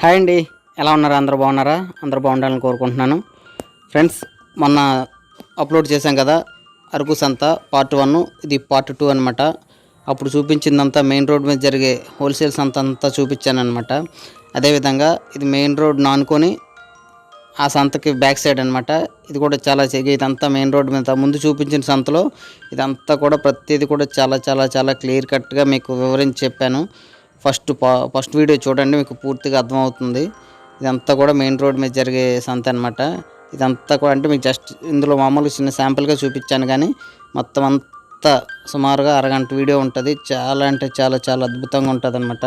Hi అండి. ఎలా ఉన్నారు? అందరూ బాగున్నారా? అందరూ బాగుండాలని కోరుకుంటున్నాను. ఫ్రెండ్స్ మొన్న అప్లోడ్ చేశాం కదా అరకు సంత పార్ట్ వన్. ఇది పార్ట్ టూ అనమాట అప్పుడు చూపించిందంతా మెయిన్ రోడ్ మీద జరిగే హోల్సేల్ సంత అంతా చూపించాను అనమాట అదేవిధంగా ఇది మెయిన్ రోడ్ నానుకొని ఆ సంతకి బ్యాక్ సైడ్ అనమాట ఇది కూడా చాలా ఇదంతా మెయిన్ రోడ్ మీద. ముందు చూపించిన సంతలో ఇదంతా కూడా ప్రతిదీ కూడా చాలా చాలా చాలా క్లియర్ కట్గా మీకు వివరించి చెప్పాను. ఫస్ట్ పా- ఫస్ట్ వీడియో చూడండి మీకు పూర్తిగా అర్థమవుతుంది. ఇదంతా కూడా మెయిన్ రోడ్ మీద జరిగే సంత అనమాట ఇదంతా కూడా అంటే మీకు జస్ట్ ఇందులో మామూలుగా చిన్న శాంపుల్గా చూపించాను కానీ మొత్తం అంతా సుమారుగా అరగంట వీడియో ఉంటుంది. చాలా అంటే చాలా చాలా అద్భుతంగా ఉంటుంది అనమాట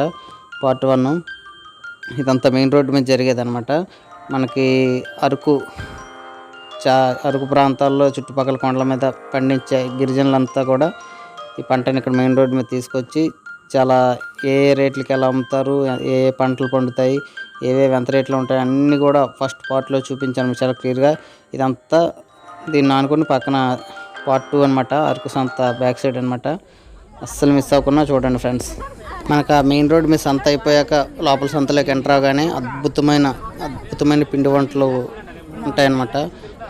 పార్ట్ వన్. ఇదంతా మెయిన్ రోడ్డు మీద జరిగేది అనమాట మనకి అరకు చా అరకు ప్రాంతాల్లో చుట్టుపక్కల కొండల మీద పండించే గిరిజనులంతా కూడా ఈ పంటని ఇక్కడ మెయిన్ రోడ్డు మీద తీసుకొచ్చి చాలా ఏ ఏ రేట్లకి ఎలా అమ్ముతారు ఏ ఏ పంటలు పండుతాయి ఏవేవి ఎంత రేట్లు ఉంటాయి అన్నీ కూడా ఫస్ట్ పార్ట్లో చూపించాను చాలా క్లియర్గా. ఇదంతా దీన్ని అనుకుని పక్కన పార్ట్ టూ అనమాట అరకు సంత బ్యాక్ సైడ్ అనమాట అస్సలు మిస్ అవ్వకుండా చూడండి ఫ్రెండ్స్ మనకు ఆ మెయిన్ రోడ్ మిస్ అంత అయిపోయాక లోపల సంతలోకి ఎంటర్ అవగానే అద్భుతమైన అద్భుతమైన పిండి వంటలు ఉంటాయన్నమాట.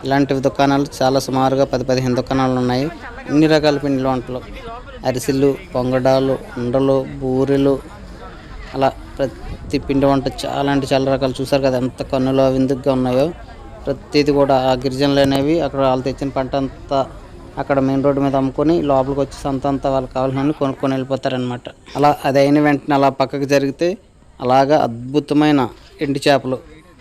ఇలాంటివి దుకాణాలు చాలా సుమారుగా పది పదిహేను దుకాణాలు ఉన్నాయి. అన్ని రకాల పిండి వంటలు. అరిసెలు పొంగడాలు ఉండలు బూరెలు. అలా ప్రతి పిండి వంట చాలా అంటే చాలా రకాలు చూసారు కదా ఎంత కన్నులు విందుగా ఉన్నాయో. ప్రతిది కూడా ఆ గిరిజనులు అనేవి అక్కడ వాళ్ళు తెచ్చిన పంట అంతా అక్కడ మెయిన్ రోడ్డు మీద అమ్ముకొని లోపలికి వచ్చి సంత అంతా వాళ్ళకి కావాలని కొనుక్కొని వెళ్ళిపోతారనమాట అలా అది అయిన వెంటనే అలా పక్కకు జరిగితే అలాగా అద్భుతమైన ఎండి చేపలు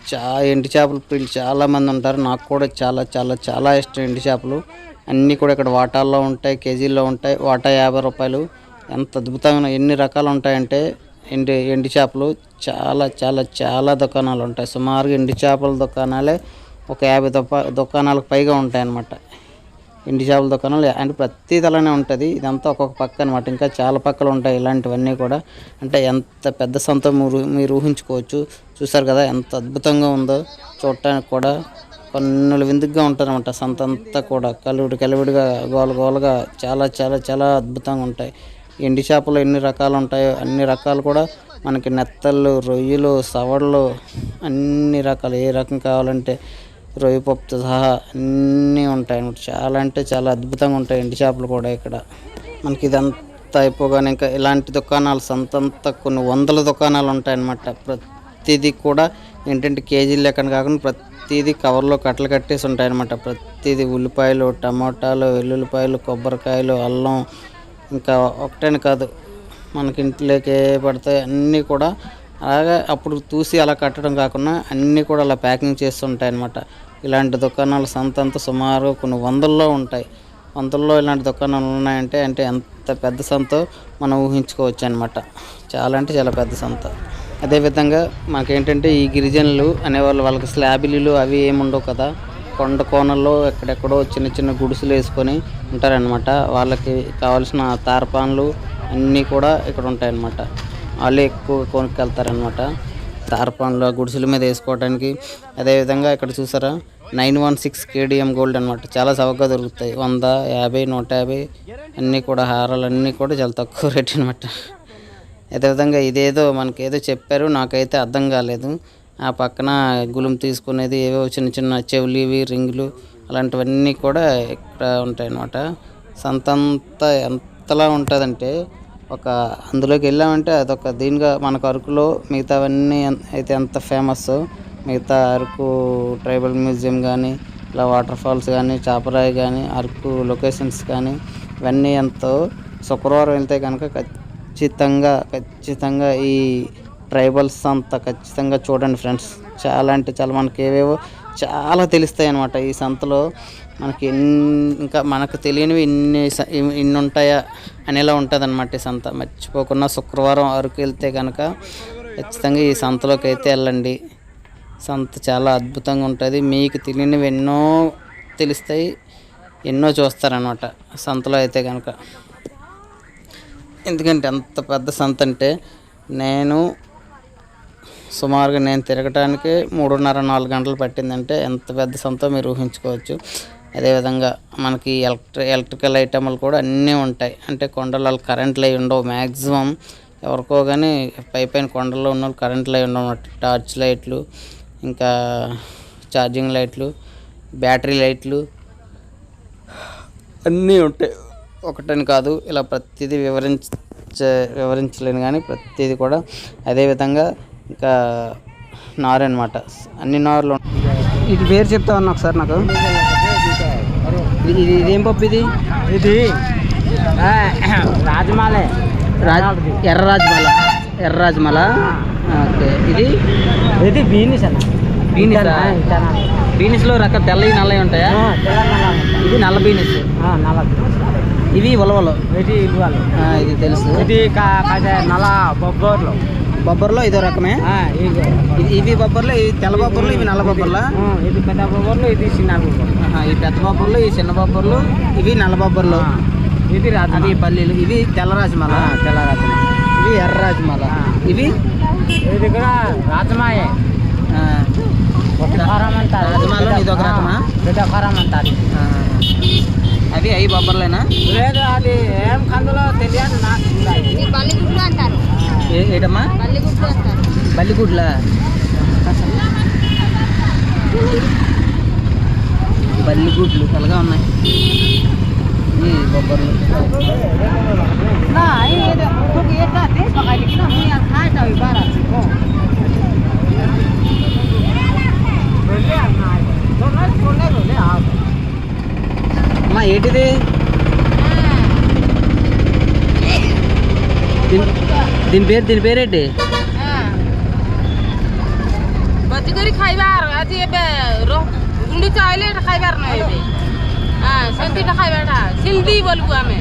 చా ఎండి చేపలు ప్రియులు చాలా మంది ఉంటారు. నాకు కూడా చాలా చాలా చాలా ఇష్టం ఎండి చేపలు. అన్నీ కూడా ఇక్కడ వాటాల్లో ఉంటాయి కేజీల్లో ఉంటాయి. వాటా యాభై రూపాయలు. ఎంత అద్భుతంగా ఎన్ని రకాలు ఉంటాయంటే ఎండి ఎండి చేపలు. చాలా చాలా చాలా దుకాణాలు ఉంటాయి. సుమారుగా ఎండి చేపల దుకాణాలే ఒక యాభై దుకాణాలకు పైగా ఉంటాయి ఎండి చేపల దుకాణాలు అంటే ప్రతి తలనే ఉంటుంది. ఇదంతా ఒక్కొక్క పక్క అనమాట ఇంకా చాలా పక్కలు ఉంటాయి ఇలాంటివన్నీ కూడా. అంటే ఎంత పెద్ద సంత మీరు మీరు ఊహించుకోవచ్చు. చూసారు కదా ఎంత అద్భుతంగా ఉందో చూడటానికి కూడా. పన్నుల విందుగా ఉంటారనమాట సంత అంతా కూడా. కలివిడి కలివిడిగా గోల గోలగా చాలా చాలా చాలా అద్భుతంగా ఉంటాయి. ఎండి చేపలు ఎన్ని రకాలు ఉంటాయో అన్ని రకాలు కూడా మనకి నెత్తళ్ళు రొయ్యలు సవడలు అన్ని రకాలు. ఏ రకం కావాలంటే రొయ్యపప్పుతో సహా అన్నీ ఉంటాయి అనమాట చాలా అంటే చాలా అద్భుతంగా ఉంటాయి ఎండి చేపలు కూడా ఇక్కడ. మనకి ఇదంతా అయిపోగానే ఇంకా ఇలాంటి దుకాణాలు సంతంతా కొన్ని వందల దుకాణాలు ఉంటాయన్నమాట ప్రతిదీ కూడా ఏంటంటే కేజీలు లెక్కన కాకుండా ప్రతిదీ కవర్లో కట్టలు కట్టేసి ఉంటాయన్నమాట ప్రతిదీ ఉల్లిపాయలు టమాటాలు వెల్లుల్లిపాయలు కొబ్బరికాయలు అల్లం ఇంకా ఒకటేని కాదు మనకి ఇంట్లోకి పడతాయి అన్నీ కూడా. అలాగే అప్పుడు చూసి అలా కట్టడం కాకుండా అన్నీ కూడా అలా ప్యాకింగ్ చేస్తుంటాయి అన్నమాట. ఇలాంటి దుకాణాలు సంత అంతా సుమారు కొన్ని వందల్లో ఉంటాయి. వందల్లో ఇలాంటి దుకాణాలు ఉన్నాయంటే అంటే ఎంత పెద్ద సంతో మనం ఊహించుకోవచ్చు అనమాట చాలా అంటే చాలా పెద్ద సంత. అదేవిధంగా మాకేంటంటే ఈ గిరిజనులు అనేవాళ్ళు వాళ్ళకి స్లాబిలీలు అవి ఏమి ఉండవు కదా. కొండ కోణల్లో ఎక్కడెక్కడో చిన్న చిన్న గుడిసెలు వేసుకొని ఉంటారనమాట వాళ్ళకి కావాల్సిన తారపాన్లు అన్నీ కూడా ఇక్కడ ఉంటాయన్నమాట. వాళ్ళే ఎక్కువ కొనుక్కెళ్తారనమాట తార్పాన్లు ఆ గుడిసెల మీద వేసుకోవడానికి అదేవిధంగా ఇక్కడ చూసారా? Nine one six KDM gold అనమాట చాలా చౌకగా దొరుకుతాయి. వంద యాభై నూట యాభై అన్నీ కూడా హారాలు అన్నీ కూడా చాలా తక్కువ రేట్ అనమాట అదేవిధంగా ఇదేదో మనకి ఏదో చెప్పారు. నాకైతే అర్థం కాలేదు. ఆ పక్కన గులుం తీసుకునేది ఏవో చిన్న చిన్న చెవులివి రింగులు అలాంటివన్నీ కూడా ఇక్కడ ఉంటాయి అన్నమాట సంతంతా ఎంతలా ఉంటుందంటే ఒక అందులోకి వెళ్ళామంటే అదొక దీనిగా మనకు అరకులో మిగతావన్నీ అయితే ఎంత ఫేమస్ మిగతా అరకు ట్రైబల్ మ్యూజియం కానీ ఇలా వాటర్ ఫాల్స్ కానీ చాపరాయి కానీ అరకు లొకేషన్స్ కానీ ఇవన్నీ ఎంతో శుక్రవారం వెళ్తే కనుక ఖచ్చితంగా ఖచ్చితంగా ఈ ట్రైబల్స్ అంతా ఖచ్చితంగా చూడండి ఫ్రెండ్స్ చాలా అంటే చాలా మనకి ఏవేవో చాలా తెలుస్తాయి అన్నమాట ఈ సంతలో. మనకి ఇంకా మనకు తెలియనివి స- ఇన్ని ఇన్ని ఉంటాయా అనేలా ఉంటుంది అనమాట ఈ సంత. మర్చిపోకుండా శుక్రవారం అరకు వెళ్తే కనుక ఖచ్చితంగా ఈ సంతలోకి అయితే వెళ్ళండి. సంత చాలా అద్భుతంగా ఉంటుంది. మీకు తెలియనివి ఎన్నో తెలుస్తాయి ఎన్నో చూస్తారనమాట సంతలో అయితే కనుక ఎందుకంటే అంత పెద్ద సంత అంటే నేను సుమారుగా నేను తిరగటానికి మూడున్నర నాలుగు గంటలు పట్టిందంటే ఎంత పెద్ద సంతో మీరు ఊహించుకోవచ్చు. అదేవిధంగా మనకి ఎలక్ట్రి ఎలక్ట్రికల్ ఐటమ్లు కూడా అన్నీ ఉంటాయి. అంటే కొండలలో కరెంట్లు అయి ఉండవు. మ్యాక్సిమం ఎవరికో కానీ పై పైన కొండల్లో ఉన్న వాళ్ళు అయి ఉండవు టార్చ్ లైట్లు ఇంకా ఛార్జింగ్ లైట్లు బ్యాటరీ లైట్లు అన్నీ ఉంటాయి. ఒకటని కాదు ఇలా ప్రతిదీ వివరించ వివరించలేను కానీ ప్రతిదీ కూడా. అదేవిధంగా ఇంకా నారు అనమాట అన్ని నారులు ఇది పేరు చెప్తా ఉన్నా ఒకసారి నాకు. ఇది ఇదేం పప్పు ఇది? ఇది రాజమాలే. రాజ్ ఎర్ర రాజమాల. ఎర్ర రాజమాల. ఓకే. ఇది? ఇది బీనిస్ అన్న. బీనిస్? బీనిస్లో రకాల తెల్లవి నల్లవి ఉంటాయా? ఇది నల్ల బీనిస్. నల్ల. ఇవి ఉలవలు. ఇది ఇది తెలుసు. ఇది నల్ల బొబ్బర్లు బొబ్బర్లో ఇదో రకమే? ఇది ఇది ఇవి బొబ్బర్లు ఇవి తెల్ల బొబ్బర్లు ఇవి నల్ల బొబ్బర్లా? ఇది పెద్ద బొబ్బర్లు ఇది చిన్న బొబ్బర్లు. ఈ పెద్ద బొబ్బర్లు ఈ చిన్న బొబ్బర్లు ఇవి నల్ల బొబ్బర్లు. ఇది రాజు అవి పల్లీలు. ఇవి తెల్ల రాజమాల తెల్ల రాజమా ఇవి ఎర్ర రాజమాల. ఇవి? ఇది కూడా రాజమాయే కారం అంటారు. రాజమాలో ఇది ఒక రకమా? పెద్ద కారం అంటారు. ఆ, అవి అవి బొబ్బర్లేనా? లేదు అది ఏం కందులో తెలియదు నాకు. అంటారు. ఏటమ్మా? బల్లిగుడ్లు బల్లిగుడ్ల? తెల్లగా ఉన్నాయి. ఇవి బొబ్బర్లు. Nah, దీని పేరు దీని పేరేంటి ବଜିକରି ଖାଇବାର ଆଜି ଏବେ ଗୁଣ୍ଡିଚା ଆଇଲେ ଏଇଟା ଖାଇବାର ନାହିଁ ଏବେ ହଁ ସେମିତିଟା ଖାଇବାଟା ସିନ୍ଦି ବୋଲବୁ ଆମେ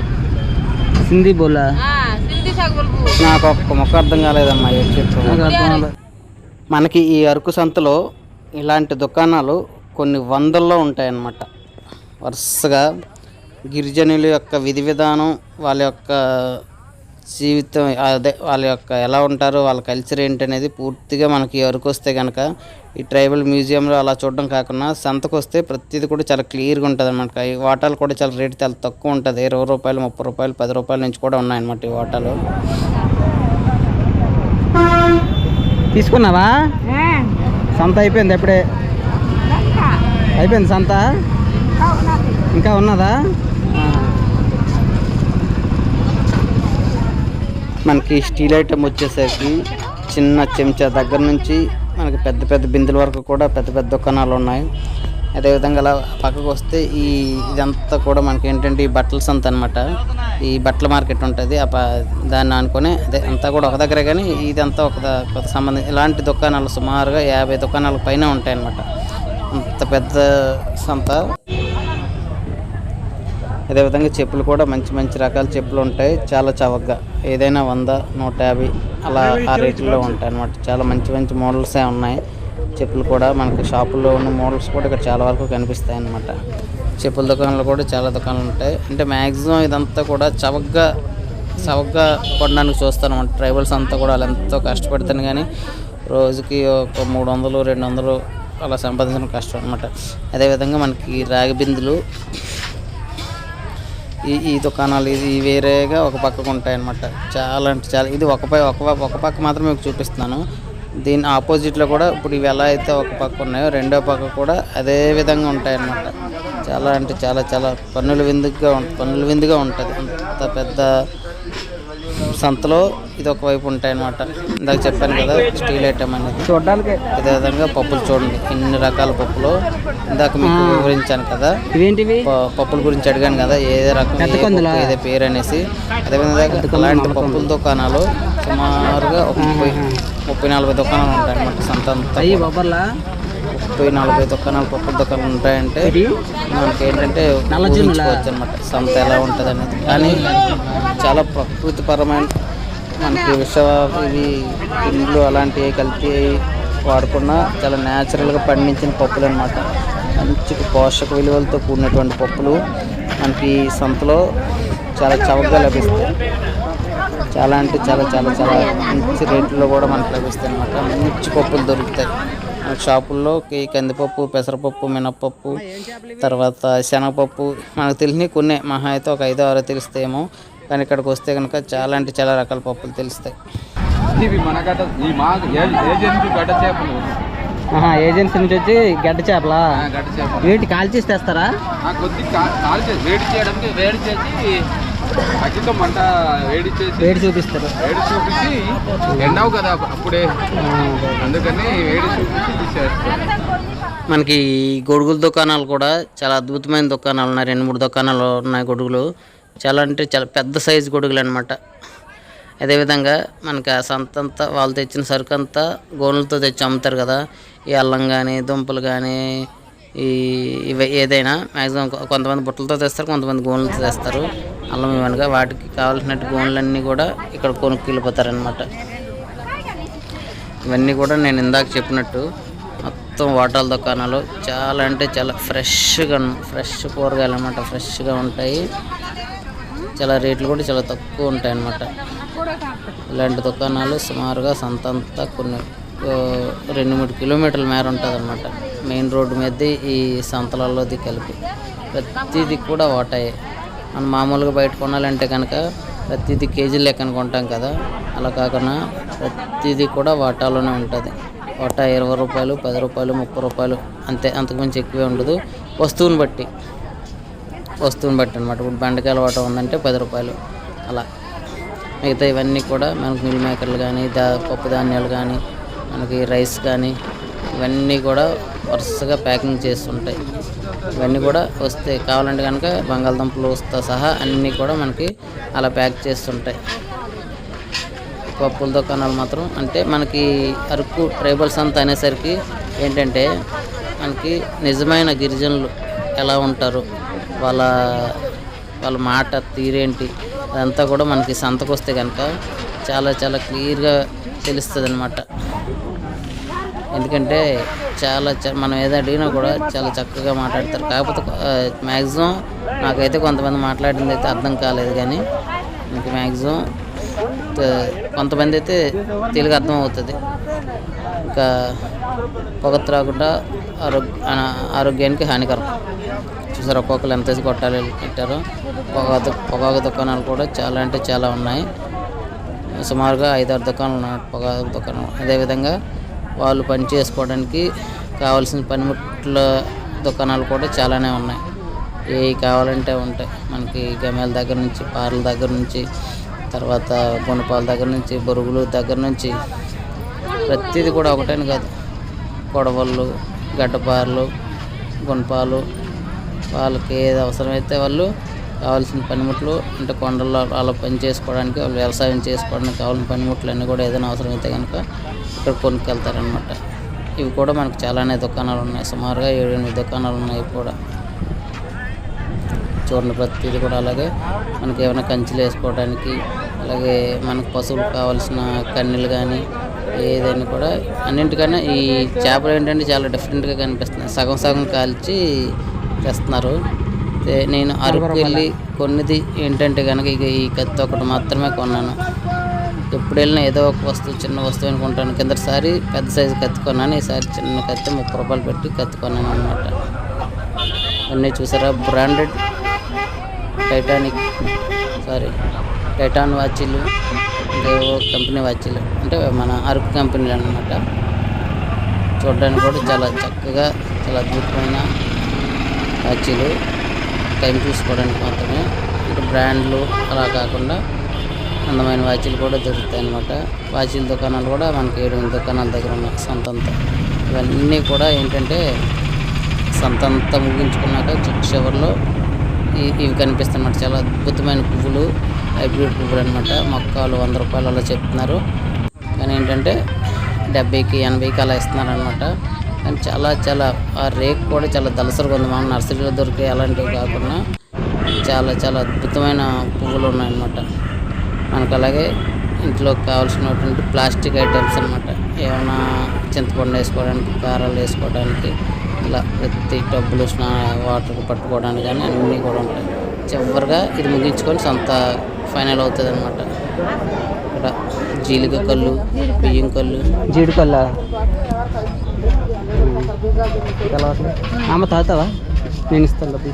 సింధీ బోలా ହଁ ସିନ୍ଦି ଶାଗ ବୋଲବୁ నాకు ఒక్క మొక్క అర్థం కాలేదమ్మా ఏం చెప్తాను మనకి ఈ అరకు సంతలో ఇలాంటి దుకాణాలు కొన్ని వందల్లో ఉంటాయన్నమాట వరుసగా గిరిజనుల యొక్క విధి విధానం వాళ్ళ యొక్క జీవితం అదే వాళ్ళ యొక్క ఎలా ఉంటారో వాళ్ళ కల్చర్ ఏంటనేది పూర్తిగా మనకి అరకు వస్తే కనుక ఈ ట్రైబల్ మ్యూజియంలో అలా చూడడం కాకుండా సంతకు వస్తే ప్రతిదీ కూడా చాలా క్లియర్గా ఉంటుంది అనమాట ఈ వాటాలు కూడా చాలా రేటు చాలా తక్కువ ఉంటుంది. ఇరవై రూపాయలు ముప్పై రూపాయలు పది రూపాయల నుంచి కూడా ఉన్నాయన్నమాట ఈ వాటాలు. తీసుకున్నావా? సంత అయిపోయింది ఎప్పుడే అయిపోయింది సంత? ఇంకా ఉన్నదా? మనకి స్టీల్ ఐటమ్ వచ్చేసరికి చిన్న చెంచా దగ్గర నుంచి మనకి పెద్ద పెద్ద బిందుల వరకు కూడా పెద్ద పెద్ద దుకాణాలు ఉన్నాయి. అదేవిధంగా అలా పక్కకు వస్తే ఈ ఇదంతా కూడా మనకి ఏంటంటే ఈ బట్టల సంత అనమాట ఈ బట్టల మార్కెట్ ఉంటుంది. ఆ ప- దాన్ని అనుకునే అదే అంతా కూడా ఒక దగ్గరే కానీ ఇదంతా ఒక ద- సంబంధం ఇలాంటి దుకాణాలు సుమారుగా యాభై దుకాణాల పైన ఉంటాయి అన్నమాట అంత పెద్ద సంత. అదేవిధంగా చెప్పులు కూడా మంచి మంచి రకాల చెప్పులు ఉంటాయి. చాలా చవకగా. ఏదైనా వంద నూట యాభై అలా ఆ రేట్లో ఉంటాయి అనమాట చాలా మంచి మంచి మోడల్సే ఉన్నాయి. చెప్పులు కూడా మనకి షాపుల్లో ఉన్న మోడల్స్ కూడా ఇక్కడ చాలా వరకు కనిపిస్తాయి అనమాట చెప్పుల దుకాణాలు కూడా చాలా దుకాణాలు ఉంటాయి. అంటే మ్యాక్సిమం ఇదంతా కూడా చవకగా చవకగా కొనడానికి చూస్తాను అనమాట ట్రైబల్స్ అంతా కూడా వాళ్ళు ఎంతో కష్టపడతాను కానీ రోజుకి ఒక మూడు వందలు రెండు వందలు అలా సంపాదించడం కష్టం అనమాట అదేవిధంగా మనకి రాగి బిందులు ఈ ఈ దుకాణాలు ఇది వేరేగా ఒక పక్కకు ఉంటాయి చాలా అంటే చాలా ఇది ఒక పై ఒక ఒక పక్క మాత్రమే మీకు చూపిస్తున్నాను. దీని ఆపోజిట్లో కూడా ఇప్పుడు ఇవి ఎలా అయితే ఒక పక్క ఉన్నాయో రెండో పక్క కూడా అదే విధంగా ఉంటాయన్నమాట. చాలా అంటే చాలా చాలా పన్నుల విందుగా ఉం- పన్నుల విందుగా ఉంటుంది. అంత పెద్ద సంతలో ఇది ఒకవైపు ఉంటాయి అన్నమాట. ఇందాక చెప్పాను కదా స్టీల్ ఐటమ్ అనేది. చూడడానికి? అదే విధంగా పప్పులు చూడండి. ఎన్ని రకాల పప్పులు. ఇందాక మీకు వివరించాను కదా. ఇవేంటివి? పప్పుల గురించి అడిగాను కదా ఏ రకం ఏదే పేరు అనేసి. అదేవిధంగా అలాంటి పప్పుల దుకాణాలు సుమారుగా ఒక ముప్పై ముప్పై నలభై దుకాణాలు ఉంటాయి అన్నమాట సంత అంతా ముప్పై నలభై దుకాణాలు పప్పుల దుకాణాలు ఉంటాయంటే? మనకి ఏంటంటే? ఊహించుకోవచ్చు అనమాట సంత ఎలా ఉంటుంది అనేది కానీ చాలా ప్రకృతిపరమైన మనకి విష ఇవి ఇండ్లు అలాంటివి కలిపి వాడకుండా చాలా న్యాచురల్గా పండించిన పప్పులు అనమాట మంచి పోషక విలువలతో కూడినటువంటి పప్పులు మనకి సంతలో చాలా చవకగా లభిస్తాయి. చాలా అంటే చాలా చాలా చాలా మంచి రేట్లో కూడా మనకు లభిస్తాయి అనమాట మంచి పప్పులు దొరుకుతాయి. షాపుల్లో కందిపప్పు పెసరపప్పు మినప్పప్పు తర్వాత శనగపప్పు. మనకు తెలిసినవి కొన్ని. మహా అయితే ఒక ఐదో ఆరో తెలిస్తేమో కానీ ఇక్కడికి వస్తే కనుక చాలా అంటే చాలా రకాల పప్పులు తెలుస్తాయి. ఏజెన్సీ గడ్డ చేపలు? ఏజెన్సీ నుంచి వచ్చి గడ్డ చేపలా? ఏంటి తెస్తారా? కా- కాల్ చేసి వేడి చేయడానికి వేడి చేసి అగ్గితో మంట వేడి చేసి వేడి చూపిస్తారు. వేడి చూపించి ఎండవు కదా అప్పుడే. అందుకని వేడి చూపించి తీసేస్తారు మనకి గొడుగుల దుకాణాలు కూడా చాలా అద్భుతమైన దుకాణాలు ఉన్నాయి. రెండు మూడు దుకాణాలు ఉన్నాయి గొడుగులు. చాలా అంటే చాలా పెద్ద సైజు గొడుగులు అనమాట అదేవిధంగా మనకి ఆ సంత అంతా వాళ్ళు తెచ్చిన సరుకు అంతా గోనులతో తెచ్చి అమ్ముతారు కదా. ఈ అల్లం కానీ దుంపలు కానీ ఈ ఇవి ఏదైనా మ్యాక్సిమం కొంతమంది బుట్టలతో తెస్తారు కొంతమంది గోనులతో తెస్తారు. అల్లం ఇవన్నగా వాటికి కావాల్సినట్టు గోనులన్నీ కూడా ఇక్కడ కొనుక్కి వెళ్ళిపోతారనమాట ఇవన్నీ కూడా నేను ఇందాక చెప్పినట్టు మొత్తం వాటాల దుకాణాలు చాలా అంటే చాలా ఫ్రెష్గా ఫ్రెష్ కూరగాయలు అనమాట ఫ్రెష్గా ఉంటాయి. చాలా రేట్లు కూడా చాలా తక్కువ ఉంటాయి అన్నమాట. ఇలాంటి దుకాణాలు సుమారుగా సంతంతా కొన్ని రెండు మూడు కిలోమీటర్ల మేర ఉంటుంది అనమాట మెయిన్ రోడ్డు మీద ఈ సంతలలోది కలిపి. ప్రతిదీ కూడా వాటాయే. మనం మామూలుగా బయట కొనాలంటే కనుక ప్రతిదీ కేజీ లెక్కన కొంటాం కదా. అలా కాకుండా ప్రతిదీ కూడా వాటాలోనే ఉంటుంది. వాటా ఇరవై రూపాయలు పది రూపాయలు ముప్పై రూపాయలు అంతే అంతకుమించి ఎక్కువే ఉండదు. వస్తువుని బట్టి వస్తువుని బట్టి అనమాట ఇప్పుడు బెండకాయల వాటా ఉందంటే పది రూపాయలు. అలా. మిగతా ఇవన్నీ కూడా మనకు మిల్ మేకర్లు కానీ దా పప్పు ధాన్యాలు కానీ మనకి రైస్ కానీ ఇవన్నీ కూడా వరుసగా ప్యాకింగ్ చేస్తుంటాయి. ఇవన్నీ కూడా వస్తే కావాలంటే కనుక బంగాళదుంపలు వస్తా సహా అన్నీ కూడా మనకి అలా ప్యాక్ చేస్తుంటాయి. పప్పుల దుకాణాలు మాత్రం అంటే మనకి అరకు ట్రైబల్స్ అంతా అనేసరికి ఏంటంటే మనకి నిజమైన గిరిజనులు ఎలా ఉంటారు? వాళ్ళ వాళ్ళ మాట తీరేంటి? అదంతా కూడా మనకి సంతకు వస్తే కనుక చాలా చాలా క్లియర్గా తెలుస్తుంది అనమాట ఎందుకంటే చాలా మనం ఏదో అడిగినా కూడా చాలా చక్కగా మాట్లాడతారు. కాకపోతే మ్యాక్సిమం నాకైతే కొంతమంది మాట్లాడింది అయితే అర్థం కాలేదు కానీ ఇంకా మ్యాక్సిమం కొంతమంది అయితే తెలుగు అర్థం అవుతుంది. ఇంకా పొగ రాకుండా ఆరోగ్య ఆరోగ్యానికి హానికరం. చూసారు ఒక్కొక్కరు ఎంత కొట్టాలి పెట్టారో పొగ పొగాక పొగాకు దుకాణాలు కూడా చాలా అంటే చాలా ఉన్నాయి. సుమారుగా ఐదారు దుకాణాలు ఉన్నాయి పొగాకు దుకాణం. అదేవిధంగా వాళ్ళు పని చేసుకోవడానికి కావాల్సిన పనిముట్ల దుకాణాలు కూడా చాలానే ఉన్నాయి. ఏ కావాలంటే ఉంటాయి. మనకి గమేల దగ్గర నుంచి పార్ల దగ్గర నుంచి తర్వాత గుణపాల దగ్గర నుంచి బొరుగులు దగ్గర నుంచి ప్రతిదీ కూడా ఒకటేని కాదు. కొడవళ్ళు గడ్డపారలు గుణపాలు వాళ్ళకి ఏది అవసరమైతే వాళ్ళు కావాల్సిన పనిముట్లు అంటే కొండల్లో అలా పని చేసుకోవడానికి వాళ్ళు వ్యవసాయం చేసుకోవడానికి కావాల్సిన పనిముట్లు అన్నీ కూడా ఏదైనా అవసరమైతే కనుక ఇక్కడ కొనుక్కెళ్తారనమాట ఇవి కూడా మనకు చాలానే దుకాణాలు ఉన్నాయి. సుమారుగా ఏడు ఎనిమిది దుకాణాలు ఉన్నాయి కూడా. చూడండి ప్రతిదీ కూడా అలాగే మనకి ఏమైనా కంచెలు వేసుకోవడానికి అలాగే మనకు పశువులకు కావాల్సిన కన్నెలు కానీ ఏదైనా కూడా అన్నింటికన్నా ఈ చేపలు ఏంటంటే చాలా డిఫరెంట్గా కనిపిస్తున్నాయి. సగం సగం కాల్చి తెస్తున్నారు. నేను అరకు వెళ్ళి కొన్నిది ఏంటంటే కనుక ఇక ఈ కత్తి ఒకటి మాత్రమే కొన్నాను. ఎప్పుడు వెళ్ళినా ఏదో ఒక వస్తువు చిన్న వస్తువు అనుకుంటాను. కిందటిసారి పెద్ద సైజు కత్తి కొన్నాను. ఈసారి చిన్న కత్తి ముప్పై రూపాయలు పెట్టి కత్తి కొన్నాను అనమాట అన్నీ చూసారా? బ్రాండెడ్ టైటానిక్ సారీ టైటాన్ వాచీలు ఇంకేవో కంపెనీ వాచీలు అంటే మన అరకు కంపెనీలు అనమాట చూడడానికి కూడా చాలా చక్కగా చాలా అద్భుతమైన వాచీలు టైం చూసుకోవడానికి మాత్రమే. అంటే బ్రాండ్లు అలా కాకుండా అందమైన వాచీలు కూడా దొరుకుతాయి అన్నమాట. వాచీల దుకాణాలు కూడా మనకి ఏడు దుకాణాల దగ్గర ఉన్నాయి. సొంతంతా. ఇవన్నీ కూడా ఏంటంటే సంతంతా ముగించుకున్నాక చి- చివరిలో ఇవి కనిపిస్తున్నమాట చాలా అద్భుతమైన పువ్వులు. హైబ్రిడ్ పువ్వులు అనమాట మొక్కలు వంద రూపాయలు అలా చెప్తున్నారు. కానీ ఏంటంటే డెబ్బైకి ఎనభైకి అలా ఇస్తున్నారు అనమాట కానీ చాలా చాలా ఆ రేక్ కూడా చాలా దళసరిగా ఉంది. మన నర్సరీలో దొరికే అలాంటివి కాకుండా చాలా చాలా అద్భుతమైన పువ్వులు ఉన్నాయన్నమాట. మనకు అలాగే ఇంట్లో కావాల్సినటువంటి ప్లాస్టిక్ ఐటమ్స్ అనమాట ఏమైనా చింతపండు వేసుకోవడానికి కారాలు వేసుకోవడానికి ఇలా ప్రతి టబ్బులు స్నా వాటర్ పట్టుకోవడానికి కానీ అన్నీ కూడా ఉంటాయి. చివరిగా ఇది ముగించుకొని సొంత ఫైనల్ అవుతుంది అనమాట ఇక్కడ జీలిక కళ్ళు బియ్యం కళ్ళు జీడిపల్ల అమ్మ తాగుతావా నేను ఇస్తాను డబ్బులు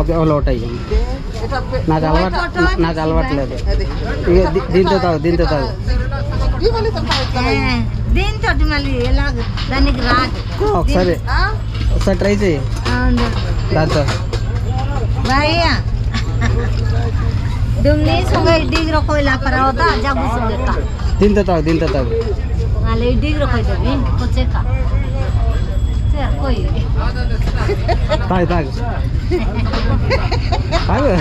ఓకే ఓ లోట అయ్యాము నాకు అలవాటు నాకు అలవాట్లేదు ఇక దీ- దీంతో తాగు దీంతో తాగు దీంతో మళ్ళీ ఎలాగ దానికి రాదు ఒకసారి ఒకసారి ట్రై చేయి దాంతో भैया तुमने सुबह डिग रखो ला पर होता जब सुबह का దీంతో తాగు దీంతో తాగు वाले डिग रखो दे बिन कुछ का పోయింది తాగు తాగు. తాగు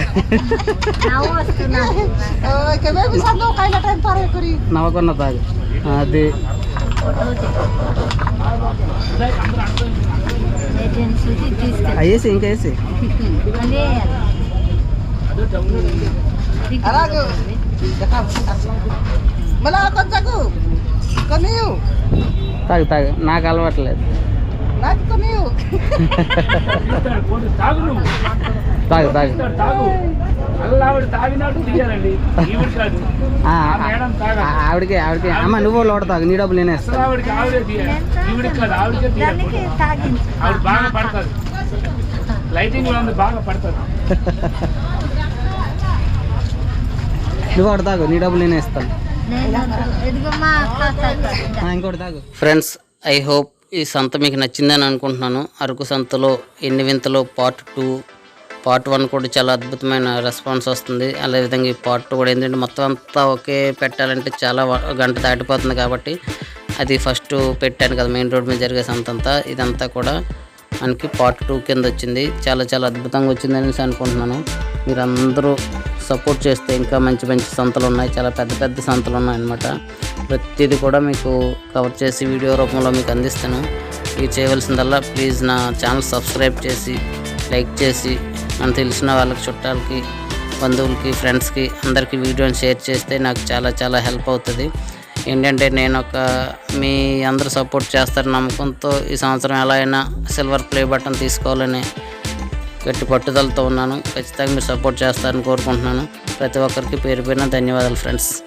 నవ్వకున్న తాగు అది అయ్యేసి ఇంకా వేసి తాగు తాగు నాకు అలవాట్లేదు నాకు కమియు తాగు తాగు. ఆవిడకి ఆవిడకి. అమ్మ నువ్వు లోట తాగు నీ డబ్బులు నేనే నువ్వు ఒకటి తాగు నీ డబ్బులు నేనే ఇంకోటి తాగు. ఫ్రెండ్స్ ఐ హోప్ ఈ సంత మీకు నచ్చిందని అనుకుంటున్నాను. అరకు సంతలో ఎన్ని వింతలో పార్ట్ టూ పార్ట్ వన్ కూడా చాలా అద్భుతమైన రెస్పాన్స్ వస్తుంది. అదేవిధంగా ఈ పార్ట్ టూ కూడా ఏంటంటే మొత్తం అంతా ఒకే పెట్టాలంటే చాలా గంట దాటిపోతుంది కాబట్టి అది ఫస్ట్ పెట్టాను కదా మెయిన్ రోడ్ మీద జరిగే సంత అంతా. ఇదంతా కూడా మనకి పార్ట్ టూ కింద వచ్చింది. చాలా చాలా అద్భుతంగా వచ్చిందని అనుకుంటున్నాను. మీరందరూ సపోర్ట్ చేస్తే ఇంకా మంచి మంచి సంతలు ఉన్నాయి. చాలా పెద్ద పెద్ద సంతలు ఉన్నాయి అన్నమాట ప్రతిదీ కూడా మీకు కవర్ చేసి వీడియో రూపంలో మీకు అందిస్తాను. మీరు చేయవలసిందల్లా ప్లీజ్ నా ఛానల్ సబ్స్క్రైబ్ చేసి లైక్ చేసి మనకు తెలిసిన వాళ్ళకి చుట్టాలకి బంధువులకి ఫ్రెండ్స్కి అందరికీ వీడియోని షేర్ చేస్తే నాకు చాలా చాలా హెల్ప్ అవుతుంది. ఏంటంటే నేను ఒక మీ అందరూ సపోర్ట్ చేస్తారు నమ్మకంతో ఈ సంవత్సరం ఎలా అయినా సిల్వర్ ప్లే బటన్ తీసుకోవాలని గట్టి పట్టుదలతో ఉన్నాను. ఖచ్చితంగా మీరు సపోర్ట్ చేస్తారని కోరుకుంటున్నాను. ప్రతి ఒక్కరికి పేరు పేరున ధన్యవాదాలు ఫ్రెండ్స్.